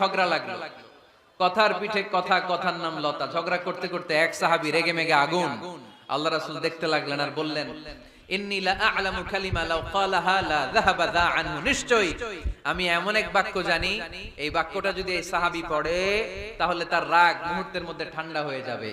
ঝগড়া লাগল। কথার পিঠে কথা, কথার নাম লতা। ঝগড়া করতে করতে এক সাহাবি রেগে মেগে আগুন। আল্লাহ রাসুল দেখতে লাগলেন আর বললেন আমি এমন এক বাক্য জানি, এই বাক্যটা যদি এই সাহাবি পড়ে, তাহলে তার রাগ মুহূর্তের মধ্যে ঠান্ডা হয়ে যাবে।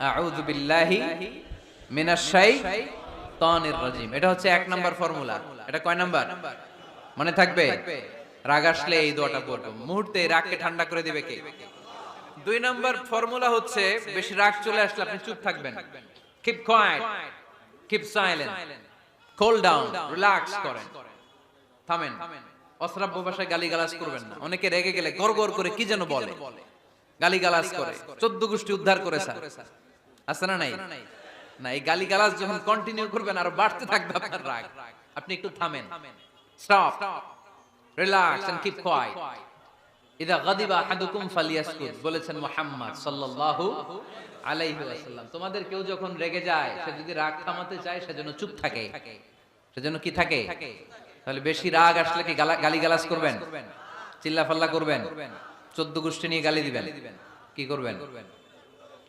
আউযু বিল্লাহি মিনাশ শাইতানির এটা হচ্ছে এক নাম্বার ফর্মুলা। এটা কয় নাম্বার? মনে থাকবে? রাগ আসলে এই দোয়াটা পড়ব। মুহূর্তে রাগকে ঠান্ডা করে দিবে কে? দুই নাম্বার ফর্মুলা হচ্ছে, বেশি রাগ চলে আসলে আপনি চুপ থাকবেন। Keep quiet keep silent cool down relax করেন। থামেন। অশ্রাব্য ভাষায় করবেন না। অনেকে রেগে গেলে গড় করে কি যেন বলে? গালিগালাজ করে। চোদ্দ গোষ্ঠী উদ্ধার করে, স্যার। আছে না নাই? না এই গালিগালাজ যখন কন্টিনিউ করবেন আর বাড়তে থাকবে আপনার রাগ। আপনি একটু থামেন। Stop relax and keep quiet ইদা গাদিবা আহাদুকুম ফালিয়াসকুত বলেছেন মুহাম্মদ সাল্লাল্লাহু আলাইহি ওয়াসাল্লাম। তোমাদের কেউ যখন রেগে যায় সে যদি রাগ থামাতে চায় সেজন্য চুপ থাকে। সেজন্য কি থাকে? তাহলে বেশি রাগ আসলে কি গালি গালাজ করবেন? চিল্লা ফাল্লা করবেন? চোদ্দ গোষ্ঠী নিয়ে গালি দিবেন? কি করবেন?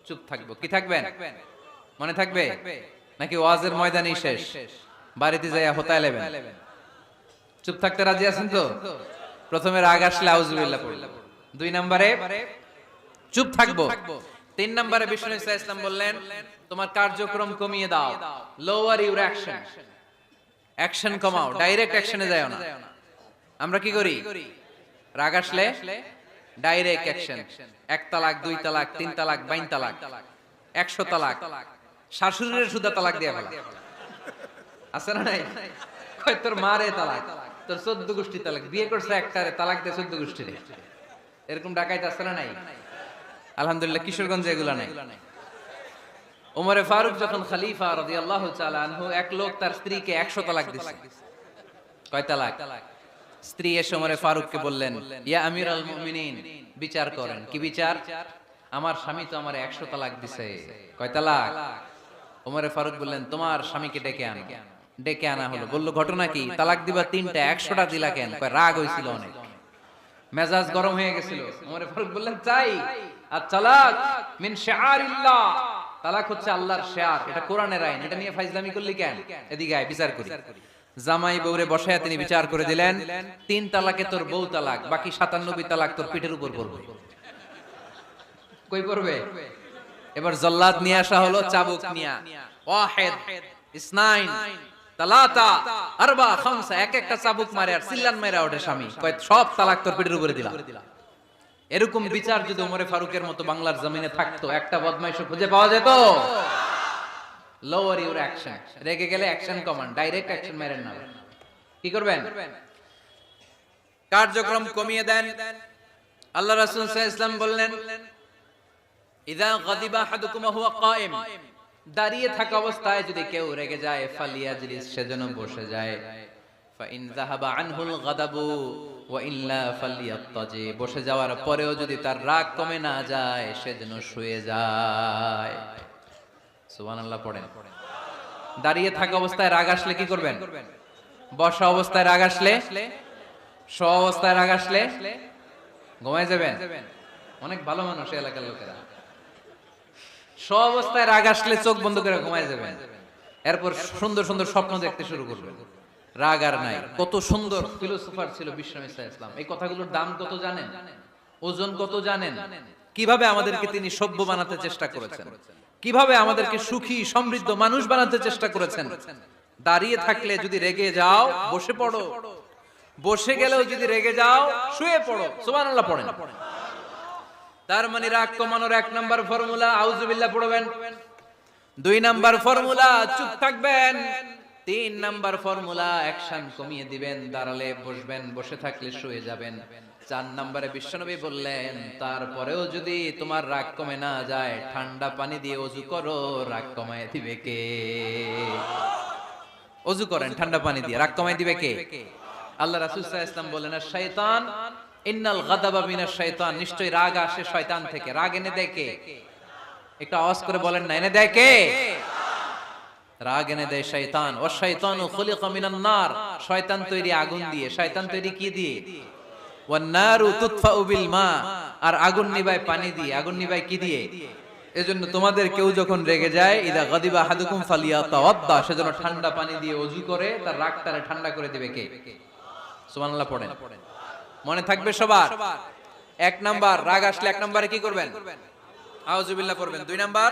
চুপ থাকব। কি থাকবেন? মনে থাকবে? নাকি ওয়াজের ময়দানই শেষ? বাড়িতে যাইয়া হোতায় লেবেন? চুপ থাকতে রাজি আছেন তো? প্রথমে রাগ আসলে আউজুবিল্লাহ পড়লাম দুই নম্বরে চুপ থাকব। তিন নম্বরে বিষ্ণু ইসা ইসলাম বললেন তোমার কার্যক্রম কমিয়ে দাও। লোয়ার ইউর অ্যাকশন অ্যাকশন কমাও। ডাইরেক্ট অ্যাকশনে যাও না। আমরা কি করি? রাগ আসলে ডাইরেক্ট অ্যাকশন এক তালাক দুই তালাক তিন তালাক বাইন তালাক একশো তালাক। শাশুড়ির সুদা তালাক দিয়ে ফেলা আছে না নাই? তোর মারে তালাক তোর চোদ্দ গোষ্ঠী তালাক বিয়ে করছে একটারে তালাক দিয়ে চোদ্দ এরকম ডাকাইতে আছে না নাই? আলহামদুলিল্লাহ কিশোরগঞ্জে এগুলা নাই। ওমরে ফারুক যখন খলিফা রাদিয়াল্লাহু তাআলা আনহু এক লোক তার স্ত্রীকে 100 তালাক দিছে। কয় তালাক? স্ত্রী এসে ওমরে ফারুককে বললেন, ইয়া আমিরাল মুমিনিন, বিচার করেন। কি বিচার? আমার স্বামী তো আমার 100 তালাক দিছে। কয় তালাক? ওমরে ফারুক বললেন, তোমার স্বামীকে ডেকে আনো। ডেকে আনা হলো। বলল, ঘটনা কি? তালাক দিবা তিনটা, একশোটা দিলা কেন? রাগ হয়েছিল অনেক। মেজাজ গরম হয়ে গেছিল। ওমরে ফারুক বললেন, চাই। আর তালাক? মিন শিআরিল্লাহ তালাক হচ্ছে আল্লাহর শেয়ার। এটা কোরআনের আইন। এটা নিয়ে ফাইজলামি করলি কেন? এদিকে আয়, বিচার করি। জামাই বউরে বসায় তিনি বিচার করে দিলেন, তিন তালাকে তোর বউ তালাক, বাকি সাতান্নবি তালাক তোর পিঠের উপর পড়বে। কই পড়বে? এবার জল্লাদ নিয়ে আসা হলো, চাবুক নিয়া। ইসনাইন, তালাতা, আরবা, খামসা, এক একটা চাবুক মারে আর সিল্লান ওঠে স্বামী। কয়, সব তালাক তোর পিঠের উপরে দিলাম। এরকম বিচার যদি ওমরে ফারুকের মতো বাংলার জমিনে থাকতো, একটা বদমাইশ খুঁজে পাওয়া যেত? লোয়ার ইউর অ্যাকশন রেগে গেলে অ্যাকশন কমান্ড ডাইরেক্ট অ্যাকশন মেরেন না কি করবেন? কার্যক্রম কমিয়ে দেন। আল্লাহ রাসূল সাল্লাল্লাহু বললেন, ইদা গাদিবা হুয়া কায়েম। দাঁড়িয়ে থাকা অবস্থায় যদি কেউ রেগে যায়, ফালিয়াজলিস সেজন্য বসে যায়। ফাইন যাহাবা আনহুল গাদাবু বসে যাওয়ার পরেও যদি তার রাগ কমে না যায় সেজন্য শুয়ে যায়। দাঁড়িয়ে থাকা অবস্থায় রাগ আসলে কি করবেন? বসা অবস্থায় রাগ আসলে শ অবস্থায় রাগ আসলে ঘুমায় যাবেন। অনেক ভালো মানুষ এলাকার লোকেরা। স অবস্থায় রাগ আসলে চোখ বন্ধ করে ঘুমায় যাবেন। এরপর সুন্দর সুন্দর স্বপ্ন দেখতে শুরু করবেন। রাগ আর নাই। কত সুন্দর ফিলোসোফার ছিল ইসা ইসলাম। এই কথাগুলোর দাম কত জানেন? ওজন কত জানেন? কীভাবে আমাদেরকে তিনি সভ্য বানাতে চেষ্টা করেছেন? কীভাবে আমাদেরকে সুখী, সমৃদ্ধ মানুষ বানাতে চেষ্টা করেছেন? দাঁড়িয়ে থাকলে যদি রেগে যাও, বসে পড়ো। বসে গেলেও যদি রেগে যাও, শুয়ে পড়ো। সুবহানাল্লাহ পড়েন। তার মানে রাগ কমানোর এক নাম্বার ফর্মুলা আউজুবিল্লাহ পড়বেন। দুই নাম্বার ফর্মুলা, চুপ থাকবেন। তিন নাম্বার ফর্মুলা, অ্যাকশন কমিয়ে দিবেন, দাঁড়ালে বসবেন, বসে থাকলে শুয়ে যাবেন। চার নম্বরে বিশ্বনবী বললেন, তারপরেও যদি তোমার রাগ কমে না যায়, ঠান্ডা পানি দিয়ে অজু করো, রাগ কমায় দিবে কে? অজু করেন, ঠান্ডা পানি দিয়ে, রাগ কমায় দিবে কে? আল্লাহ আলাইহি ইসলাম বলেন শয়তান, ইন্নাল গাদাবা মিনাশ শয়তান নিশ্চয়ই রাগ আসে শয়তান থেকে। রাগ এনে দেয় কে? একটু আওয়াজ করে বলেন না, এনে দেয় কে? রাগ এনে দেয় শয়তান। ও শয়তানু খুলিকা মিনান নার শয়তান তৈরি আগুন দিয়ে। শয়তান তৈরি কি দিয়ে? আর আগুন নিবায় পানি দিয়ে, আগুন নিবায় কি দিয়ে? এজন্য তোমাদের কেউ যখন রেগে যায়, ইদা হাদুকুম ফালিয়াতাওয়াদ্দা সেজন্য ঠান্ডা পানি দিয়ে ওযু করে, তার ঠান্ডা করে দিবে কে? সুবহানাল্লাহ পড়েন। মনে থাকবে সবার? এক নাম্বার, রাগ আসলে এক নম্বরে কি করবেন? আউযুবিল্লাহ করবেন দুই নাম্বার,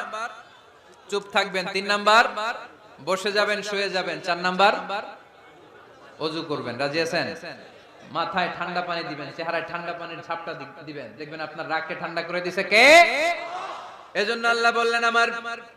চুপ থাকবেন। তিন নাম্বার, বসে যাবেন, শুয়ে যাবেন। চার নাম্বার, অজু করবেন। রাজি আছেন? মাথায় ঠান্ডা পানি দিবেন, চেহারায় ঠান্ডা পানির ছাপটা দিবেন। দেখবেন আপনার রাগকে ঠান্ডা করে দিছে কে? এজন্য আল্লাহ বললেন, আমার